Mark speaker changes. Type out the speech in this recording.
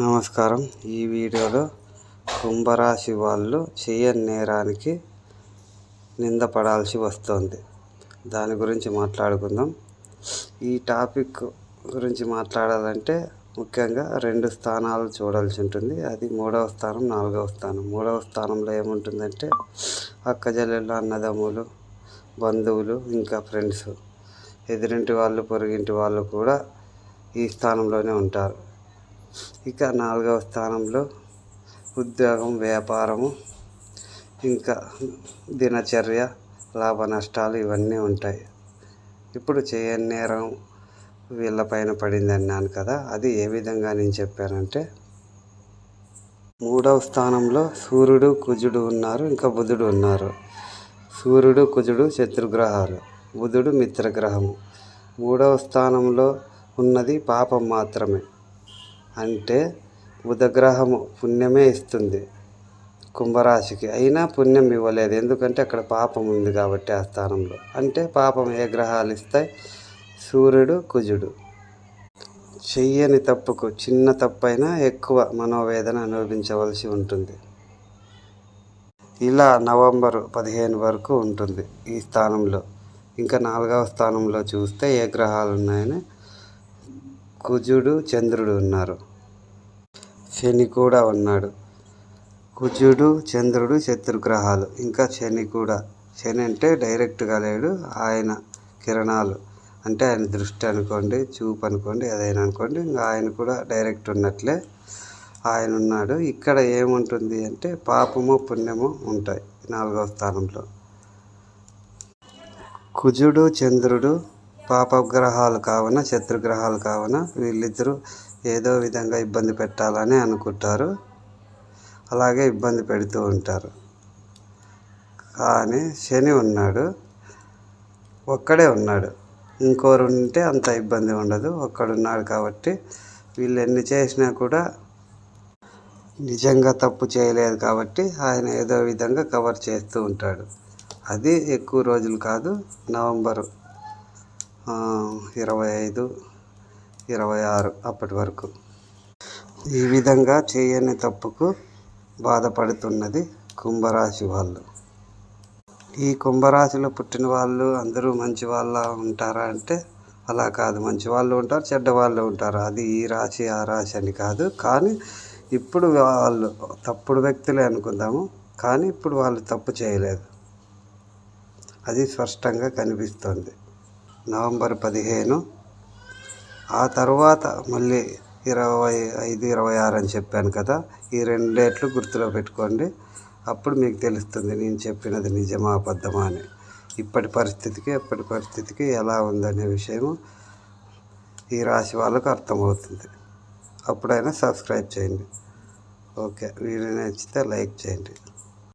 Speaker 1: నమస్కారం. ఈ వీడియోలో కుంభరాశి వాళ్ళు చేయని నేరానికి నిందపడాల్సి వస్తుంది. దాని గురించి మాట్లాడుకుందాం. ఈ టాపిక్ గురించి మాట్లాడాలంటే ముఖ్యంగా రెండు స్థానాలు చూడాల్సి ఉంటుంది. అది మూడవ స్థానం నాలుగవ స్థానం. మూడవ స్థానంలో ఏముంటుందంటే అక్కజల్లెళ్ళు అన్నదమ్ములు బంధువులు ఇంకా ఫ్రెండ్స్. ఎదురింటి వాళ్ళు పొరుగింటి వాళ్ళు కూడా ఈ స్థానంలోనే ఉంటారు. ఇక నాలుగవ స్థానంలో ఉద్యోగం వ్యాపారము ఇంకా దినచర్య లాభ నష్టాలు ఇవన్నీ ఉంటాయి. ఇప్పుడు చేయని నేరం వీళ్ళపైన పడింది అన్నాను కదా అది ఏ విధంగా నేను చెప్పానంటే మూడవ స్థానంలో సూర్యుడు కుజుడు ఉన్నారు ఇంకా బుధుడు ఉన్నారు. సూర్యుడు కుజుడు శత్రుగ్రహాలు బుధుడు మిత్రగ్రహము. మూడవ స్థానంలో ఉన్నది పాపం మాత్రమే. అంటే బుధగ్రహము పుణ్యమే ఇస్తుంది కుంభరాశికి. అయినా పుణ్యం ఇవ్వలేదు. ఎందుకంటే అక్కడ పాపం ఉంది కాబట్టి ఆ స్థానంలో. అంటే పాపం ఏ గ్రహాలు ఇస్తాయి? సూర్యుడు కుజుడు. చెయ్యని తప్పుకు చిన్న తప్పైనా ఎక్కువ మనోవేదన అనుభవించవలసి ఉంటుంది. ఇలా నవంబర్ పదిహేను వరకు ఉంటుంది ఈ స్థానంలో. ఇంకా నాలుగవ స్థానంలో చూస్తే ఏ గ్రహాలు ఉన్నాయని కుజుడు చంద్రుడు ఉన్నారు. శని కూడా ఉన్నాడు. కుజుడు చంద్రుడు శత్రుగ్రహాలు. ఇంకా శని కూడా. శని అంటే డైరెక్ట్గా లేడు. ఆయన కిరణాలు. అంటే ఆయన దృష్టి అనుకోండి చూపు అనుకోండి ఏదైనా అనుకోండి ఇంకా ఆయన కూడా డైరెక్ట్ ఉన్నట్లే ఆయన ఉన్నాడు. ఇక్కడ ఏముంటుంది అంటే పాపము పుణ్యము ఉంటాయి నాలుగవ స్థానంలో. కుజుడు చంద్రుడు పాపగ్రహాలు కావున శత్రుగ్రహాలు కావున వీళ్ళిద్దరూ ఏదో విధంగా ఇబ్బంది పెట్టాలని అనుకుంటారు. అలాగే ఇబ్బంది పెడుతూ ఉంటారు. కానీ శని ఉన్నాడు. ఒక్కడే ఉన్నాడు. ఇంకోరు ఉంటే అంత ఇబ్బంది ఉండదు. ఒక్కడున్నాడు కాబట్టి వీళ్ళు ఎన్ని చేసినా కూడా నిజంగా తప్పు చేయలేదు కాబట్టి ఆయన ఏదో విధంగా కవర్ చేస్తూ ఉంటాడు. అది ఎక్కువ రోజులు కాదు నవంబరు. ఇరవై ఐదు ఇరవై ఆరు అప్పటి వరకు. ఈ విధంగా చేయని తప్పుకు బాధపడుతున్నది కుంభరాశి వాళ్ళు. ఈ కుంభరాశిలో పుట్టిన వాళ్ళు అందరూ మంచి వాళ్ళ ఉంటారా అంటే అలా కాదు. మంచి వాళ్ళు ఉంటారు చెడ్డ వాళ్ళు ఉంటారు. అది ఈ రాశి ఆ రాశి అని కాదు. కానీ ఇప్పుడు వాళ్ళు తప్పుడు వ్యక్తులే అనుకుందాము. కానీ ఇప్పుడు వాళ్ళు తప్పు చేయలేదు. అది స్పష్టంగా కనిపిస్తుంది. నవంబర్ పదిహేను. ఆ తర్వాత మళ్ళీ ఇరవై ఐదు ఇరవై ఆరు అని చెప్పాను కదా ఈ రెండు డేట్లు గుర్తులో పెట్టుకోండి. అప్పుడు మీకు తెలుస్తుంది నేను చెప్పినది నిజమా అబద్ధమా అని. ఇప్పటి పరిస్థితికి ఎప్పటి పరిస్థితికి ఎలా ఉందనే విషయము ఈ రాశి వాళ్ళకు అర్థమవుతుంది. అప్పుడైనా సబ్స్క్రైబ్ చేయండి. ఓకే వీడియో నచ్చితే లైక్ చేయండి.